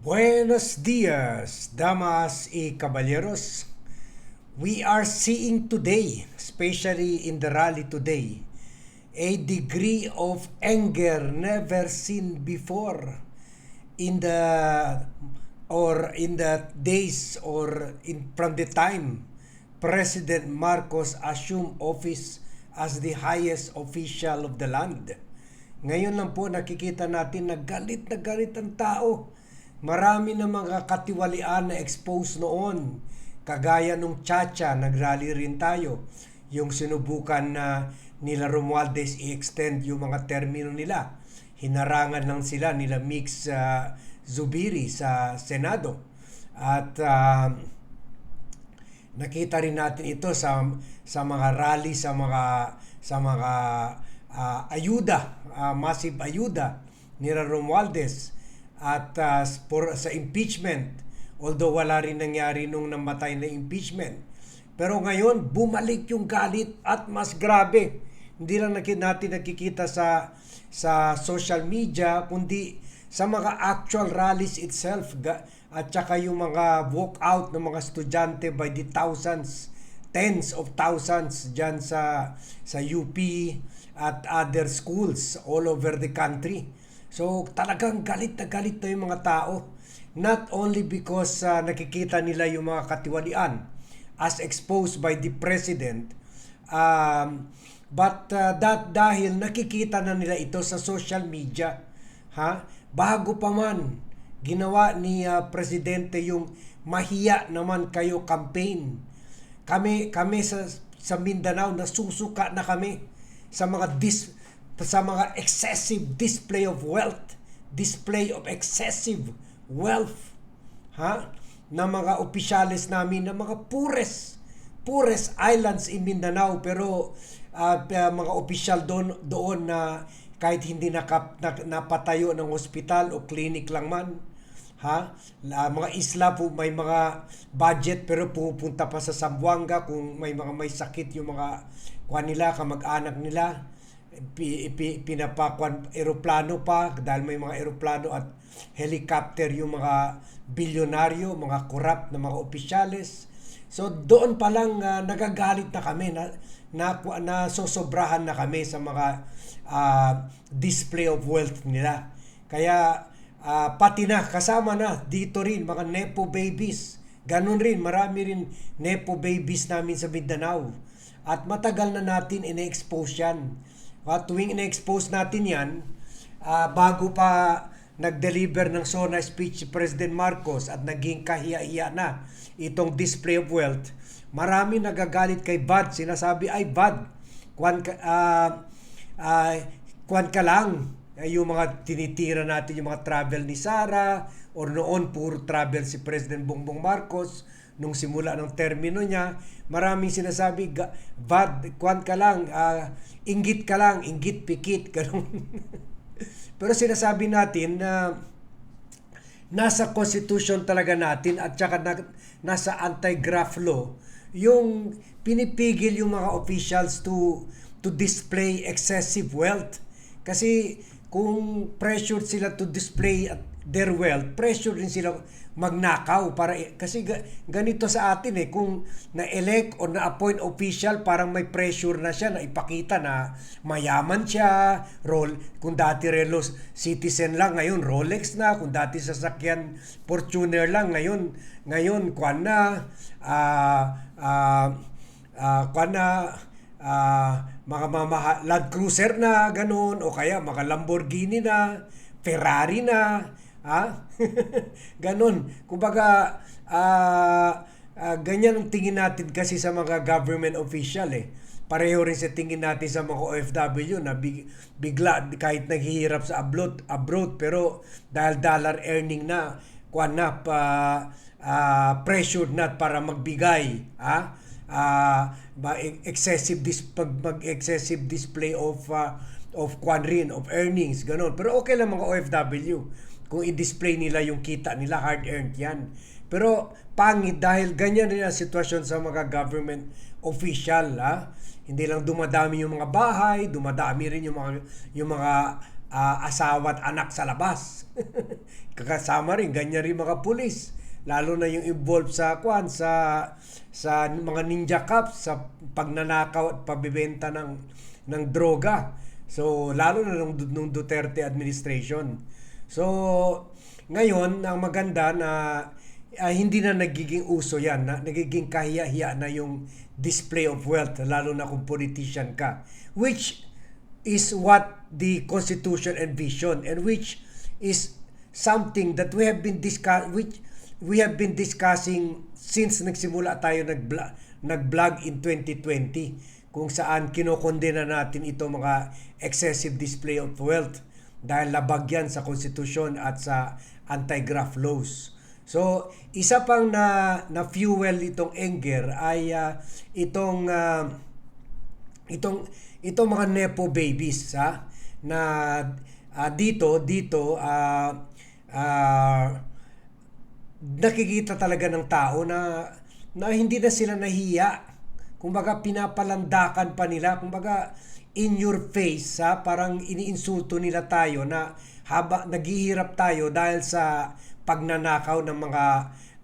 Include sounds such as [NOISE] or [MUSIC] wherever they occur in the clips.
Buenos dias, damas y caballeros. We are seeing today, especially in the rally today, a degree of anger never seen before in the or in the days or in from the time President Marcos assumed office as the highest official of the land. Ngayon lang po nakikita natin na galit na galit ang tao. Marami na mga katiwalian na expose noon. Kagaya nung Chacha, nagrally rin tayo. Yung sinubukan na nila Romualdez i-extend yung mga termino nila. Hinarangan lang sila nila Mix uh, Zubiri sa Senado. At uh, nakita rin natin ito sa sa mga rally sa mga sa mga uh, ayuda, uh, massive ayuda ni Romualdez at uh, for, sa impeachment although wala rin nangyari nung namatay na impeachment. Pero ngayon bumalik yung galit at mas grabe. Hindi lang natin nakikita sa sa social media kundi sa mga actual rallies itself at saka yung mga walkout ng mga estudyante by the thousands tens of thousands dyan sa sa UP at other schools all over the country So talagang galit na galit na yung mga tao. Not only because uh, nakikita nila yung mga katiwalian as exposed by the president, um, but uh, that dahil nakikita na nila ito sa social media, ha? Bago pa man ginawa ni uh, presidente yung mahiya naman kayo campaign. Kami kami sa sa Mindanao nasusuka na kami sa mga dis sa mga excessive display of wealth, display of excessive wealth, ha? na mga opisyalis namin, na mga pures, pures islands in Mindanao, pero uh, mga opisyal doon, doon na kahit hindi nakap, na, napatayo ng ospital o clinic lang man, ha? La, mga isla po may mga budget pero pupunta pa sa Zamboanga kung may mga may sakit yung mga kuha nila, kamag-anak nila pinapakwan eroplano pa dahil may mga eroplano at helicopter yung mga bilyonaryo, mga corrupt na mga opisyales. So doon pa lang uh, nagagalit na kami na na, na sosobrahan na kami sa mga uh, display of wealth nila. Kaya uh, pati na kasama na dito rin mga nepo babies. Ganun rin, marami rin nepo babies namin sa Mindanao. At matagal na natin ine-expose yan at tuwing in-expose natin yan, uh, bago pa nag-deliver ng SONA speech si President Marcos at naging kahiya-hiya na itong display of wealth, marami nagagalit kay Bad. Sinasabi, ay Bad, kwan ka, uh, uh, kwan ka lang. Yung mga tinitira natin, yung mga travel ni Sara, or noon puro travel si President Bongbong Marcos, nung simula ng termino niya, maraming sinasabi, bad, kwan ka lang, uh, inggit ka lang, inggit pikit, [LAUGHS] ganun. Pero sinasabi natin na nasa constitution talaga natin at saka na, nasa anti-graft law, yung pinipigil yung mga officials to to display excessive wealth. Kasi kung pressured sila to display their wealth, pressure din sila magnakaw para kasi ganito sa atin eh kung na-elect o na-appoint official parang may pressure na siya na ipakita na mayaman siya role kung dati Relos citizen lang ngayon Rolex na kung dati sasakyan Fortuner lang ngayon ngayon kwan na uh, uh, uh, kwan na uh, mga mamaha, Land Cruiser na ganun o kaya mga Lamborghini na Ferrari na Ha? [LAUGHS] Ganon. Kumbaga, uh, uh, ganyan ang tingin natin kasi sa mga government official eh. Pareho rin sa tingin natin sa mga OFW na big, bigla kahit naghihirap sa abroad, abroad pero dahil dollar earning na, kuan na pa uh, pressured na para magbigay, ha? Uh, excessive dis pag mag excessive display of uh, of kwan rin of earnings ganon pero okay lang mga OFW kung i-display nila yung kita nila, hard-earned yan. Pero pangit dahil ganyan rin ang sitwasyon sa mga government official. Ha? Hindi lang dumadami yung mga bahay, dumadami rin yung mga, yung mga uh, asawa at anak sa labas. [LAUGHS] kakasama rin ganyan rin mga pulis lalo na yung involved sa kwan sa sa mga ninja cops sa pagnanakaw at pabebenta ng ng droga so lalo na nung, nung Duterte administration so ngayon ang maganda na ah, hindi na nagiging uso yan na nagiging kahiya-hiya na yung display of wealth lalo na kung politician ka which is what the constitution envision and which is something that we have been discuss which we have been discussing since nagsimula tayo nag nag-vlog in 2020 kung saan kinokondena natin ito mga excessive display of wealth dahil labag yan sa konstitusyon at sa anti-graft laws. So, isa pang na na fuel itong anger ay ah, itong ah, itong itong mga nepo babies ha na ah, dito dito ah ah, nakikita talaga ng tao na na hindi na sila nahiya. Kumbaga pinapalandakan pa nila, kumbaga in your face ha, parang iniinsulto nila tayo na haba naghihirap tayo dahil sa pagnanakaw ng mga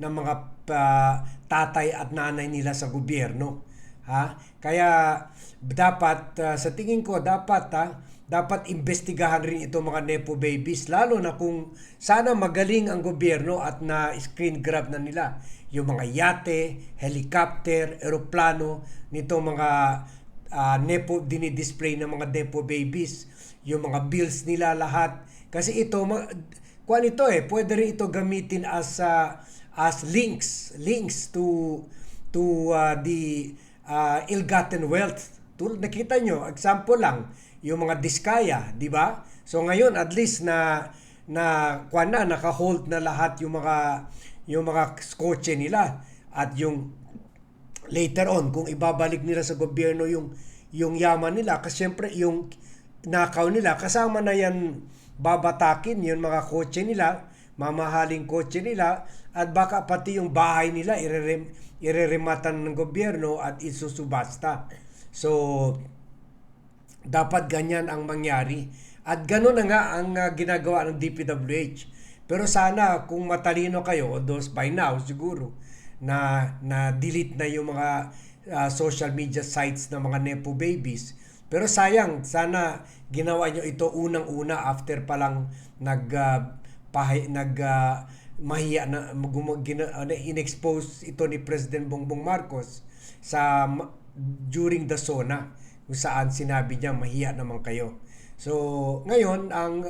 ng mga ah, tatay at nanay nila sa gobyerno. Ha? Kaya dapat ah, sa tingin ko dapat ha, dapat investigahan rin ito mga nepo babies lalo na kung sana magaling ang gobyerno at na screen grab na nila yung mga yate, helicopter, eroplano nito mga ah, nepo dinidisplay ng mga nepo babies yung mga bills nila lahat. Kasi ito ma- kuan ito eh pwede rin ito gamitin as ah, as links links to to ah, the ah, ill-gotten wealth. Tulad nakita nyo example lang yung mga diskaya di ba? So ngayon at least na na kuan na naka-hold na lahat yung mga yung mga kotse nila at yung later on kung ibabalik nila sa gobyerno yung yung yaman nila kasi syempre yung nakaw nila kasama na yan babatakin yung mga kotse nila mamahaling kotse nila at baka pati yung bahay nila irerem, irerematan ng gobyerno at isusubasta. So dapat ganyan ang mangyari. At gano'n na nga ang ah, ginagawa ng DPWH pero sana kung matalino kayo, those by now siguro, na na delete na yung mga ah, social media sites ng mga nepo babies. Pero sayang, sana ginawa nyo ito unang-una after pa lang nag ah, pahi, nag ah, mahiya na ano, inexpose ito ni President Bongbong Marcos sa during the SONA kung saan sinabi niya mahiya naman kayo. So, ngayon ang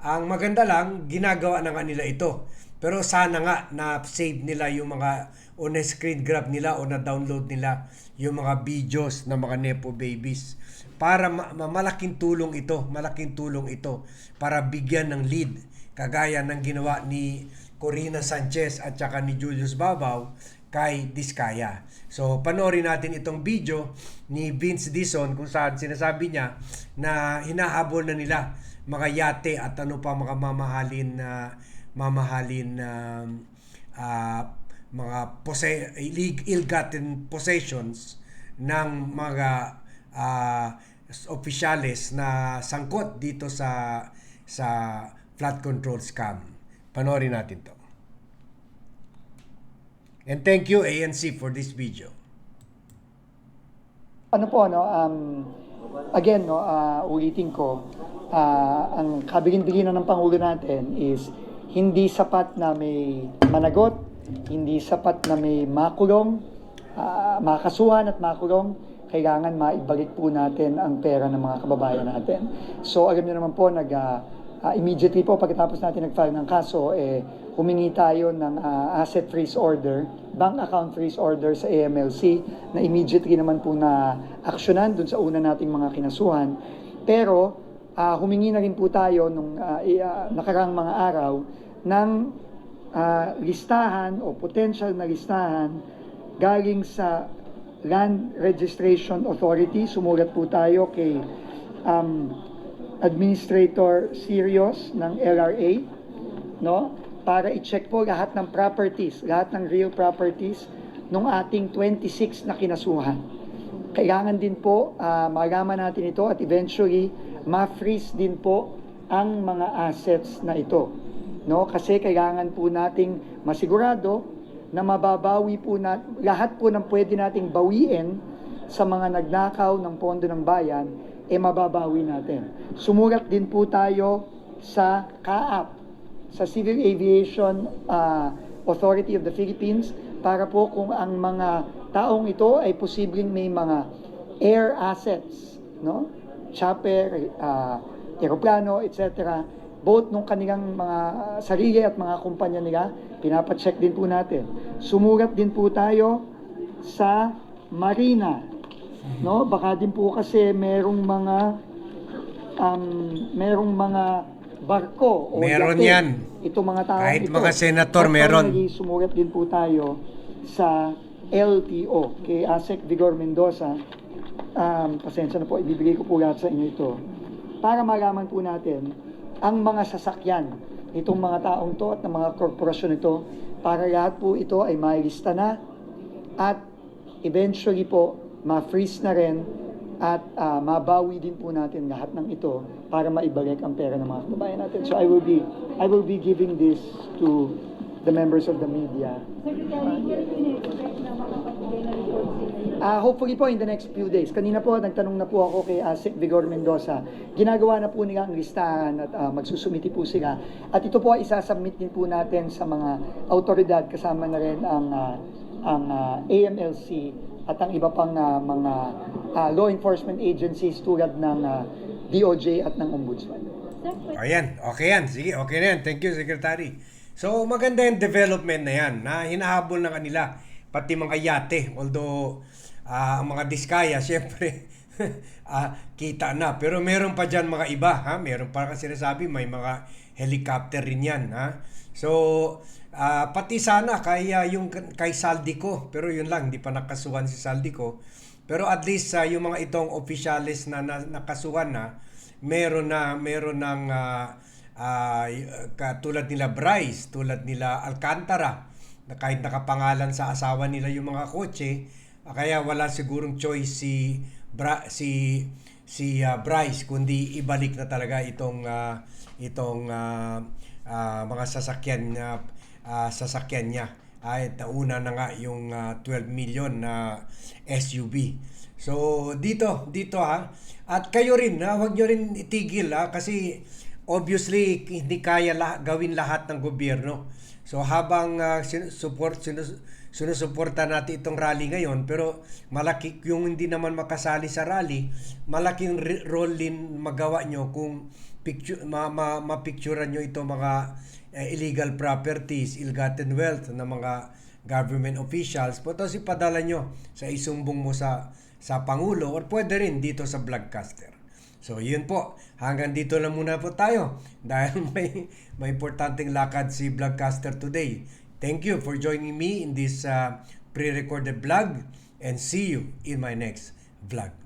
ang maganda lang ginagawa na nga nila ito. Pero sana nga na save nila yung mga o na screen grab nila o na download nila yung mga videos ng mga nepo babies para ma- malaking tulong ito, malaking tulong ito para bigyan ng lead kagaya ng ginawa ni Corina Sanchez at saka ni Julius Babaw kay Diskaya. So, panoorin natin itong video ni Vince Dison kung saan sinasabi niya na hinahabol na nila mga yate at ano pa mga mamahalin na mamahalin na ah, mga posse- ill-gotten possessions ng mga ah, opisyales na sangkot dito sa sa flood control scam. Panoorin natin to. And thank you ANC for this video. Ano po, no, um, again, no, ah, ulitin ko, ah, ang kabigin-biginan ng Pangulo natin is hindi sapat na may managot, hindi sapat na may makulong, ah, makasuhan at makulong, kailangan maibalik po natin ang pera ng mga kababayan natin. So, alam niyo naman po, nag, ah, immediately po pagkatapos natin nag-file ng kaso, eh, humingi tayo ng ah, asset freeze order, bank account freeze order sa AMLC na immediately naman po na aksyonan dun sa una nating mga kinasuhan. Pero ah, humingi na rin po tayo nung i- ah, nakarang mga araw ng ah, listahan o potential na listahan galing sa Land Registration Authority. Sumulat po tayo kay um, Administrator Sirios ng LRA, no? Para i-check po lahat ng properties, lahat ng real properties nung ating 26 na kinasuhan. Kailangan din po ah, malaman natin ito at eventually ma-freeze din po ang mga assets na ito. no? Kasi kailangan po nating masigurado na mababawi po na lahat po ng pwede nating bawiin sa mga nagnakaw ng pondo ng bayan eh mababawi natin. Sumulat din po tayo sa CAAP, sa Civil Aviation ah, Authority of the Philippines para po kung ang mga taong ito ay posibleng may mga air assets, no? Chopper, ah, eroplano, etc. Both nung kanilang mga sarili at mga kumpanya nila, pinapacheck din po natin. Sumulat din po tayo sa Marina, no? Baka din po kasi merong mga um, merong mga barko o Meron yate. yan. Itong mga tao Kahit ito. mga senator, At meron. sumulat din po tayo sa LTO kay ASEC Vigor Mendoza. Um, pasensya na po, ibibigay ko po lahat sa inyo ito. Para malaman po natin ang mga sasakyan itong mga taong to at ng mga korporasyon ito para lahat po ito ay mailista na at eventually po ma-freeze na rin at ah, mabawi din po natin lahat ng ito para maibalik ang pera ng mga kababayan natin. So I will be I will be giving this to the members of the media. Secretary, kailan po in-expect na Ah, hopefully po in the next few days. Kanina po, nagtanong na po ako kay Asik Vigor Mendoza. Ginagawa na po nila ang listahan at ah, magsusumiti po sila. At ito po ay isasubmit din po natin sa mga autoridad kasama na rin ang, ah, ang ah, AMLC at ang iba pang ah, mga ah, law enforcement agencies tulad ng ah, DOJ at ng Ombudsman. Ayan, okay yan. Sige, okay na yan. Thank you, Secretary. So, maganda yung development na yan na hinahabol ng kanila, pati mga yate. Although, ah, ang mga diskaya, [LAUGHS] syempre, ah, kita na. Pero meron pa dyan mga iba, ha? Meron pa kasi sinasabi, may mga helicopter rin yan, ha? So, ah, pati sana kay, yung kay Saldico, pero yun lang, hindi pa nakasuhan si Saldico. Pero at least ah, yung mga itong officials na, na nakasuhan na, meron na meron ng ah, y- katulad nila Bryce, tulad nila Alcantara, na kahit nakapangalan sa asawa nila yung mga kotse, kaya wala sigurong choice si Bra- si si ah, Bryce kundi ibalik na talaga itong ah, itong ah, ah, mga sasakyan na ah, sasakyan niya ay nauna na nga yung ah, 12 million na SUV. So dito dito ha at kayo rin ha wag niyo rin itigil ha kasi obviously hindi kaya lah- gawin lahat ng gobyerno. So habang sin- support sinus- sinusuporta natin itong rally ngayon pero malaki yung hindi naman makasali sa rally, malaking role din magawa nyo kung picture ma, ma, mapicturean nyo ito mga eh, illegal properties, ill-gotten wealth ng mga government officials. Tapos ipadala nyo sa isumbong mo sa sa Pangulo or pwede rin dito sa Vlogcaster. So, yun po. Hanggang dito lang muna po tayo [LAUGHS] dahil may, may importanteng lakad si Vlogcaster today. Thank you for joining me in this uh, pre-recorded vlog and see you in my next vlog.